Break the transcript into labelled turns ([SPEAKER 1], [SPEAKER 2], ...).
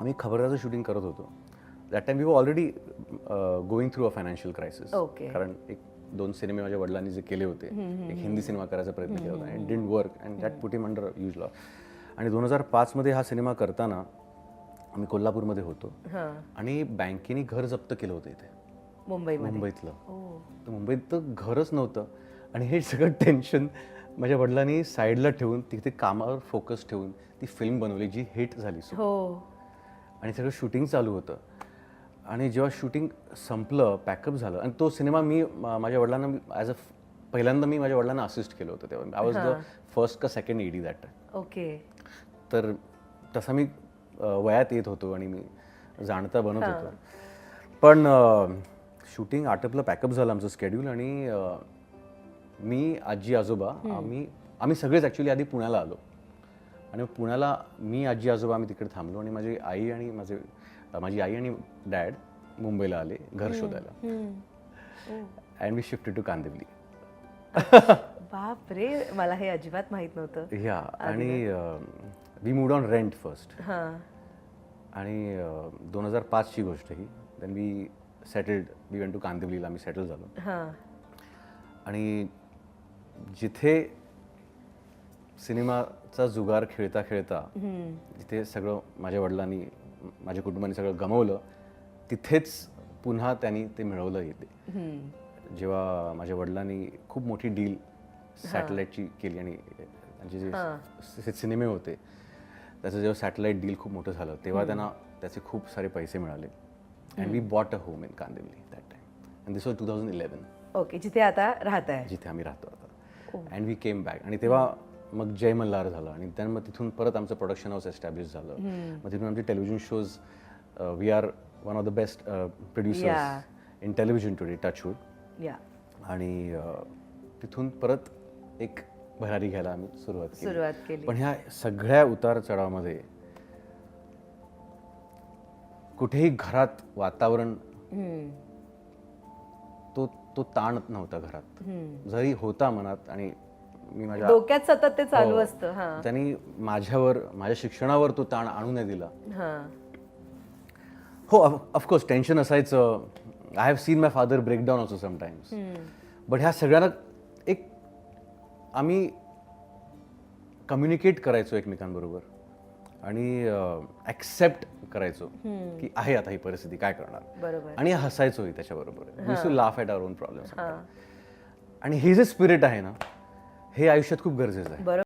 [SPEAKER 1] आम्ही खबरदारचं शूटिंग करत होतो. That time we were already going through a financial crisis. कारण एक दोन सिनेमे माझ्या वडिलांनी जे केले होते. एक हिंदी सिनेमा करायचा प्रयत्न केला होता. And didn't work and that put him under huge loss आणि दोन हजार पाचमध्ये हा सिनेमा करताना आम्ही कोल्हापूरमध्ये होतो. आणि बँकेने घर जप्त केलं होतं इथे.
[SPEAKER 2] मुंबईमध्ये.
[SPEAKER 1] मुंबईतलं. तर मुंबईत तर घरच नव्हतं. आणि हे सगळं टेन्शन माझ्या वडिलांनी साईडला ठेवून तिथे कामावर फोकस ठेवून ती फिल्म बनवली जी हिट झाली सो
[SPEAKER 2] हो.
[SPEAKER 1] आणि सगळं शूटिंग चालू होतं. आणि जेव्हा शूटिंग संपलं पॅकअप झालं आणि तो सिनेमा मी माझ्या वडिलांना ॲज अ पहिल्यांदा मी माझ्या वडिलांना असिस्ट केलं होतं तेव्हा. आय वॉज द फर्स्ट का सेकंड एडी दॅट
[SPEAKER 2] ओके
[SPEAKER 1] तर तसा मी वयात येत होतो आणि मी जाणता बनत होतो. पण शूटिंग आटपलं पॅकअप झालं आमचं स्केड्यूल आणि मी आजी आजोबा आम्ही आम्ही सगळेच ॲक्च्युली आधी पुण्याला आलो. आणि पुण्याला मी आजी आजोबा आम्ही तिकडे थांबलो आणि माझी आई आणि माझे माझी आई आणि डॅड मुंबईला आले घर शोधायला. And we shift to Kandivali.
[SPEAKER 2] बाप रे मला हे अजिबात माहीत नव्हतं.
[SPEAKER 1] ह्या आणि we moved on rent first
[SPEAKER 2] हां.
[SPEAKER 1] आणि दोन हजार पाचची गोष्ट ही. Then we settled we went to कांदिवलीला आम्ही सेटल झालो.
[SPEAKER 2] हां.
[SPEAKER 1] आणि जिथे सिनेमाचा जुगार खेळता खेळता जिथे सगळं माझ्या वडिलांनी माझ्या कुटुंबाने सगळं गमवलं तिथेच पुन्हा त्यांनी ते मिळवलं येते जेव्हा माझ्या वडिलांनी खूप मोठी डील सॅटेलाईटची केली आणि त्यांचे जे सिनेमे होते त्याचं जेव्हा सॅटेलाईट डील खूप मोठं झालं तेव्हा त्यांना त्याचे खूप सारे पैसे मिळाले. And we bought a home in Kandivali that time and this was two thousand eleven
[SPEAKER 2] okay जिथे आता राहत आहे
[SPEAKER 1] जिथे आम्ही राहतो आता. अँड वी केम बॅक आणि तेव्हा मग जय मल्हार झालं आणि त्यानं मग तिथून परत आमचं प्रोडक्शन हाऊस एस्टॅब्लिश झालं. मग तिथून आमचे television shows we are one of the best
[SPEAKER 2] Yeah.
[SPEAKER 1] Producers in television today touchwood आणि अ, तिथून परत एक भरारी घ्यायला आम्ही सुरुवात
[SPEAKER 2] सुरुवात केली.
[SPEAKER 1] पण ह्या सगळ्या उतार चढावामध्ये कुठेही घरात वातावरण. तो तो ताण नव्हता घरात. जरी होता मनात आणि मी माझ्या
[SPEAKER 2] डोक्यात सतत ते चालू
[SPEAKER 1] हो.
[SPEAKER 2] असतं हां.
[SPEAKER 1] त्यांनी माझ्यावर माझ्या शिक्षणावर तो ताण आणू नाही दिला.
[SPEAKER 2] हां.
[SPEAKER 1] हो ऑफकोर्स टेन्शन असायचं. I have seen my father breakdown also sometimes but ह्या सगळ्यांना एक आम्ही कम्युनिकेट करायचो एकमेकांबरोबर. आणि ॲक्सेप्ट करायचो की आहे आता ही परिस्थिती काय करणार?
[SPEAKER 2] बरोबर.
[SPEAKER 1] आणि हसायचोही त्याच्याबरोबर. Laugh at our own problems आणि हे जे स्पिरिट आहे ना हे आयुष्यात खूप गरजेचं आहे.
[SPEAKER 2] बरोबर.